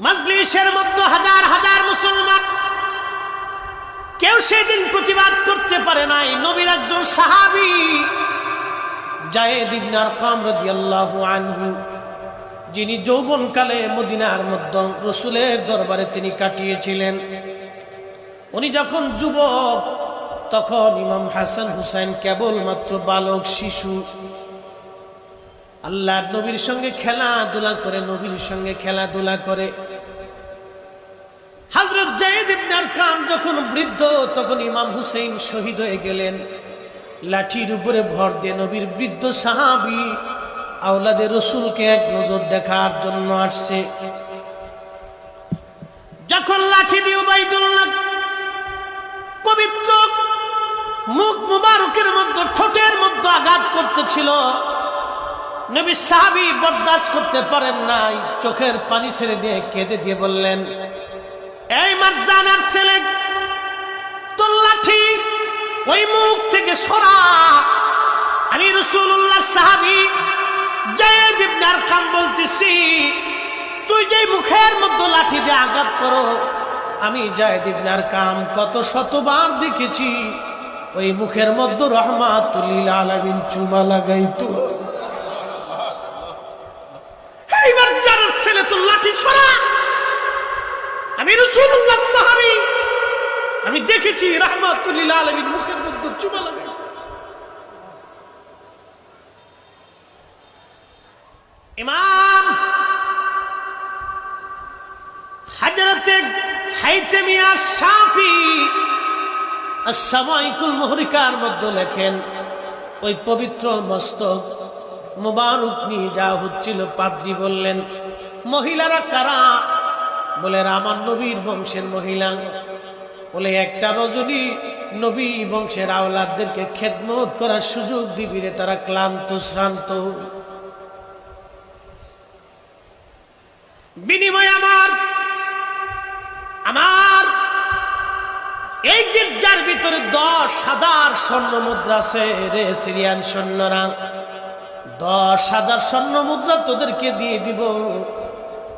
মাজলিসের মধ্যে হাজার হাজার মুসলমান। কেউ সেদিন প্রতিবাদ করতে পারে নাই। নবীর একজন সাহাবি, জায়েদ ইবনে আরকাম রাদিয়াল্লাহু আনহু, যিনি যৌবনকালে মদিনার মধ্যে রসুলের দরবারে তিনি কাটিয়েছিলেন। উনি যখন যুবক, তখন ইমাম হাসান হুসাইন কেবলমাত্র বালক, শিশু। আল্লাহ নবীর সঙ্গে খেলাধুলা করে, নবীর সঙ্গে খেলাধুলা করে। ইবনে আরকাম যখন বৃদ্ধ, তখন ইমাম হুসেইন শহীদ হয়ে গেলেন। লাঠির উপরে ভর দিয়ে নবীর বৃদ্ধ সাহাবি আওলাদে রসুলকে এক নজর দেখার জন্য আসছে। যখন লাঠি দিয়ে উবাইদুল্লাহ পবিত্র মুখ মুবারকের মধ্যে, ঠোঁটের মধ্যে আঘাত করতেছিল নবী সাহাবি বরদাস্ত করতে পারেন নাই। চোখের পানি ছেড়ে দিয়ে কেঁদে দিয়ে বললেন এই মারজানার ছেলে, তোর লাঠি ওই মুখ থেকে সরা। আমি রসুল্লাহ সাহাবি জয়েদ ইবনে আরকাম বলতেছি, তুই যে মুখের মধ্যে লাঠি দিয়ে আঘাত করো, আমি জয়েদ ইবনে আরকাম কত শতবার দেখেছি, ওই মুখের মধ্যে রহমাতুল্লিল আলামিন চুমা এইবার যার ছেলে তোর লাঠি ছড়া আমি রসুল্লাহ সাহাবি আমি দেখেছি আলমীর মুখের মধ্যে চুমা লাগাই ইমাম হাজরতে হাইতেমিয়া শাফি সামাইকুল মুহরিকার মধ্যে লেখেন, ওই পবিত্র মস্তক মোবারক নিয়ে যা হচ্ছিল পাদ্রি বললেন, মহিলারা কারা? বলে, আমার নবীর বংশের মহিলা। বলে একটা রজনী নবী বংশের আওলাদদেরকে খেদমত করার সুযোগ দিবি রে, তারা ক্লান্ত, শ্রান্ত। বিনিময় আমার আমার এই গির্জার ভিতরে দশ হাজার স্বর্ণ মুদ্রা আছে রে সিরিয়ান সৈন্যরা। দশ হাজার স্বর্ণ মুদ্রা তোদেরকে দিয়ে দিব।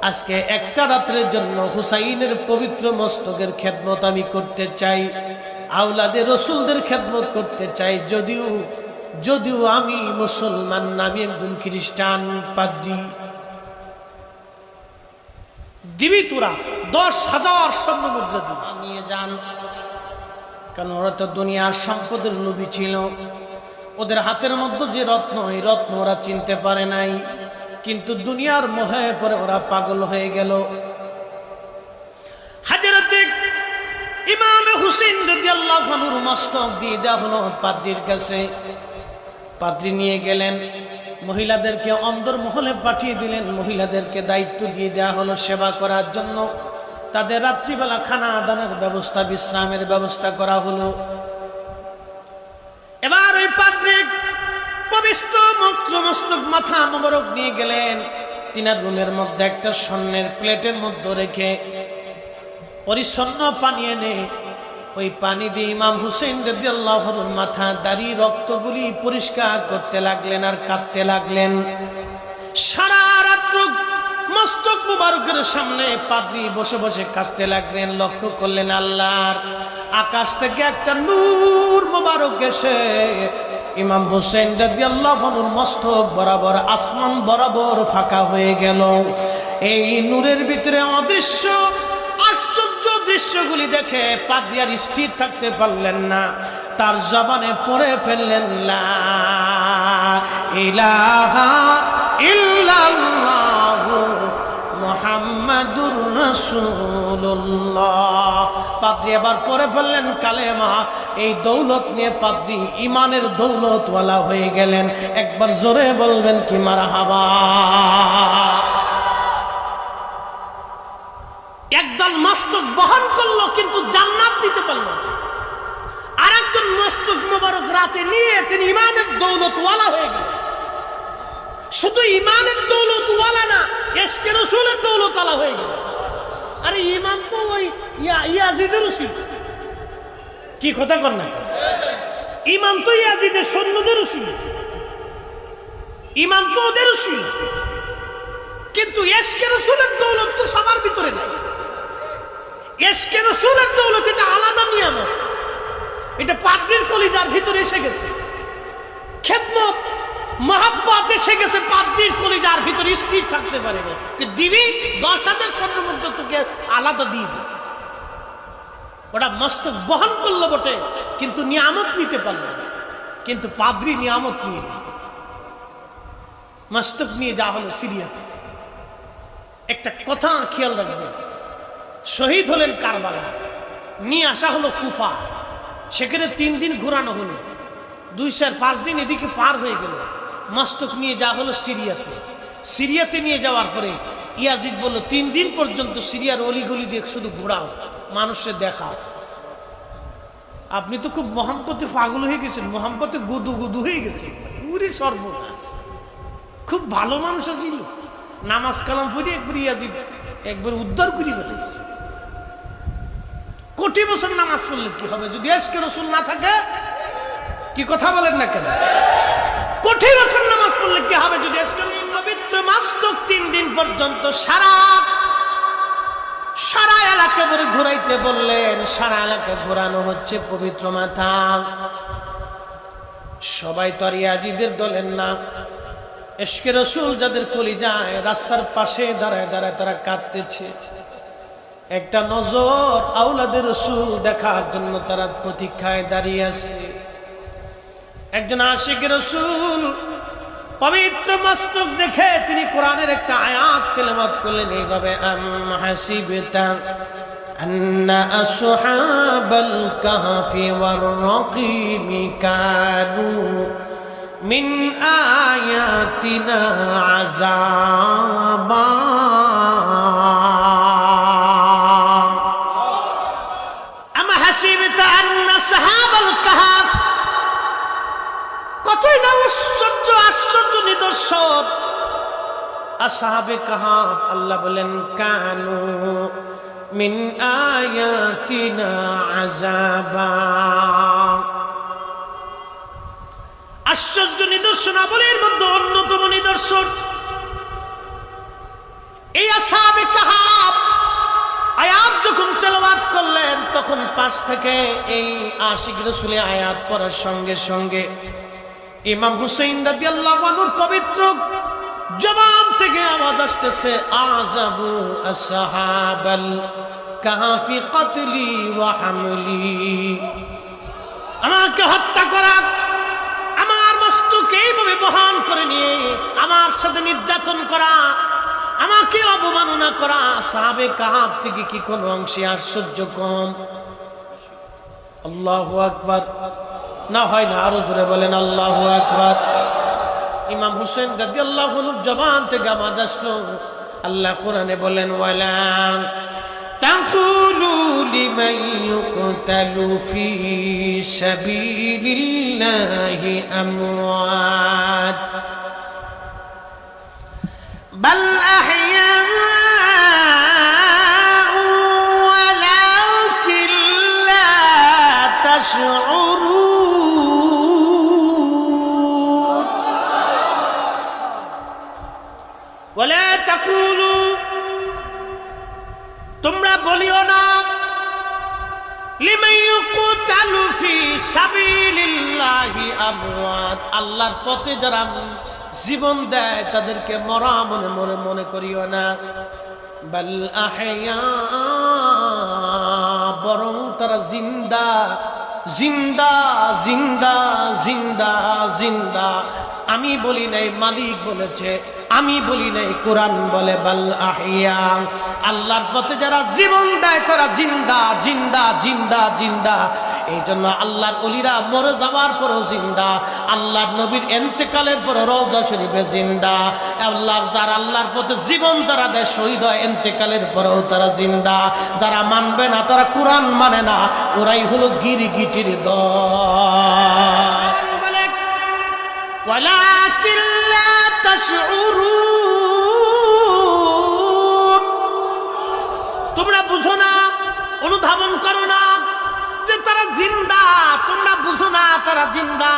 আজকে একটা রাত্রের জন্য হুসাইনের পবিত্র মস্তকের খেদমত আমি করতে চাই আওলাদের রসুলদের খেদমত করতে চাই, যদিও যদিও আমি মুসলমান আমি একজন খ্রিস্টান পাদ্রি। দিবি তোরা, দশ হাজার স্বর্ণ মুদ্রা দিবি। নিয়ে যান। কারণ ওরা তো দুনিয়ার সম্পদের লোভী ছিল। ওদের হাতের মধ্যে যে রত্ন, এই রত্ন ওরা চিনতে পারে নাই। কিন্তু দুনিয়ার মোহে পরে ওরা পাগল হয়ে গেল। দিয়ে দেওয়া কাছে। নিয়ে গেলেন, মহিলাদেরকে পাঠিয়ে দিলেন, মহিলাদেরকে দায়িত্ব দিয়ে দেওয়া হলো সেবা করার জন্য। তাদের রাত্রিবেলা খানা দানের ব্যবস্থা, বিশ্রামের ব্যবস্থা করা হলো। এবার ওই পাদ্রী পবিত্র মস্ত্র মস্তক মাথা মোবারক নিয়ে গেলেন। তিনার রুমের মধ্যে একটা স্বর্ণের প্লেটের মধ্যে রেখে পরিচ্ছন্ন পানি এনে ওই পানি দিয়ে ইমাম হুসেন যদি আল্লাহর মাথা দাড়ি রক্তগুলি পরিষ্কার করতে লাগলেন আর কাঁদতে লাগলেন। সারা রাত্র মস্তক মুবারকের সামনে পাদ্রি বসে বসে কাঁদতে লাগলেন, লক্ষ্য করলেন আল্লাহর আকাশ থেকে একটা নূর মুবারক এসে ইমাম হুসেন যদি আল্লাহ মস্তক বরাবর আসমান বরাবর ফাঁকা হয়ে গেল। এই নূরের ভিতরে অদৃশ্য, আশ্চর্য দৃশ্যগুলি দেখে পাদিয়ার স্থির থাকতে পারলেন না। তার জবানে পড়ে ফেললেন, লা ইলাহা ইল্লাল্লাহু পাদ্রি এবার পরে ফেললেন, কালেমা এই দৌলত নিয়ে পাদ্রি ইমানের দৌলতওয়ালা হয়ে গেলেন। একবার জোরে বলবেন কি মারহাবা। একদল মস্তক বহন করল, কিন্তু জান্নাত দিতে পারল। আর একজন মস্তক মোবারক রাতে নিয়ে তিনি ইমানের দৌলতওয়ালা হয়ে গেলেন। শুধু ইমানের দৌলতওয়ালা না এসকে রসুলের দৌলতওয়ালা হয়ে গেল আরে, ইমান তো ওই ইয়া- ইয়াজিদেরও ছিল কি কথা কর না? ইমান তো ইয়াজিদের সৈন্যদেরও ছিল। ইমান তো ওদেরও ছিল। কিন্তু দৌলত তো সবার ভিতরে না রসুলের দৌলত এটা আলাদা এটা কলিজার ভিতরে এসে গেছে। খেদমত, মহাব্বত এসে গেছে পাদ্রির কলিজার ভিতরে, স্থির থাকতে পারে না দিবি দশ হাজার স্বর্ণ তোকে আলাদা দিয়ে দিবি। ওটা মস্তক বহন করল বটে, কিন্তু নিয়ামত নিতে পারল কিন্তু পাদ্রি নিয়ামত নিয়ে নিল। মস্তক নিয়ে যা হলো সিরিয়াতে। একটা কথা খেয়াল রাখবেন শহীদ হলেন কারবালা নিয়ে আসা হলো কুফা। সেখানে তিন দিন ঘোরানো হলো, দুই চার পাঁচ দিন এদিকে পার হয়ে গেল। মস্তক নিয়ে যা হলো সিরিয়াতে। সিরিয়াতে নিয়ে যাওয়ার পরে ইয়াজিদ বলল, তিন দিন পর্যন্ত সিরিয়ার অলিগলি দিয়ে শুধু ঘোরাও। মানুষের দেখাও আপনি তো খুব মহাম্পতে পাগল হয়ে গেছেন মহাম্পতে গুদু গুদু হয়ে গেছে। পুরি সর্বনাশ। খুব ভালো মানুষ ছিল নামাজ কালাম পড়ে একবার ইয়াজিদ, একবার উদ্ধার করে ফেলেছে। কোটি বছর নামাজ পড়লে কি হবে? যদি আজকে রসুল না থাকে, কি কথা বলেন না কেন? কোটি বছর নামাজ পড়লে কি হবে? যদি আজকে পবিত্র মাস তিন দিন পর্যন্ত সারা এলাকা ঘুরাইতে বললেন, সারা এলাকা ঘোরানো হচ্ছে পবিত্র মাথা। সবাই তো আর ইয়াজিদের দলের না। এসকে রসুল যাদের কলি যায়, রাস্তার পাশে দাঁড়ায় দাঁড়ায় তারা কাঁদতেছে। একটা নজর আউলাদের রসুল দেখার জন্য তারা প্রতীক্ষায় দাঁড়িয়ে আছে। একজন আশিক রসুল পবিত্র মস্তক দেখে তিনি কোরআনের একটা আয়াত তেলাওয়াত করলেন এইভাবে আম হাসিবতা أن أصحاب الكهف والرقيم كانوا من آياتنا عذابا নিদর্শন আসাহাবে কাহাব, আল্লাহ বলেন, কানু মিন আয়াতিনা আজাবা আশ্চর্য নিদর্শন আবলের মধ্যে অন্যতম নিদর্শন। এই আসাবে কাহাব, আয়াত যখন তেলাওয়াত করলেন, তখন পাশ থেকে এই আশিক রসুলে আয়াত পড়ার সঙ্গে সঙ্গে ইমাম হুসেইন রাদি আল্লাহ পবিত্র জবান থেকে আওয়াজ আসতেছে আজাবু আসহাবাল কাহাফি কতলি ওয়া হামলি। আমাকে হত্যা করা, আমার মস্তকে এইভাবে বহন করে নিয়ে আমার সাথে নির্যাতন করা, আমাকে অবমাননা করা, সাহাবে কাহাব থেকে কি কোনো অংশে আশ্চর্য কম? আল্লাহ আকবার। না হয় না আরো জোরে বলেন আল্লাহ আকবার ইমাম হুসেন গাদি আল্লাহ জবান থেকে আওয়াজ আসলো আল্লাহ কোরআনে বলেন ওয়ালাম تقولوا لمن يقتل في سبيل الله أموات بل أحياء তোমরা বলিও না আল্লাহর পথে যারা জীবন দেয়, তাদেরকে মরা মনে মনে মনে করিও না। বরং তারা জিন্দা জিন্দা জিন্দা জিন্দা জিন্দা। আমি বলি নাই মালিক বলেছে, আমি বলি নাই কোরআন বলে, বাল আহিয়া। আল্লাহর পথে যারা জীবন দেয়, তারা জিন্দা জিন্দা জিন্দা জিন্দা। এই জন্য আল্লাহর অলিরা মরে যাওয়ার পরও জিন্দা। আল্লাহর নবীর এন্তেকালের পর রওজা শরীফে জিন্দা। আল্লাহর যারা আল্লাহর পথে জীবন যারা দেয়, শহীদ হয়, এন্তেকালের পরেও তারা জিন্দা। যারা মানবে না, তারা কোরআন মানে না। ওরাই হলো গিরগিটির দল। ولكن لا تشعرون তোমরা বুঝো না অনুধাবন করো না যে তারা জিন্দা তোমরা বুঝো না তারা জিন্দা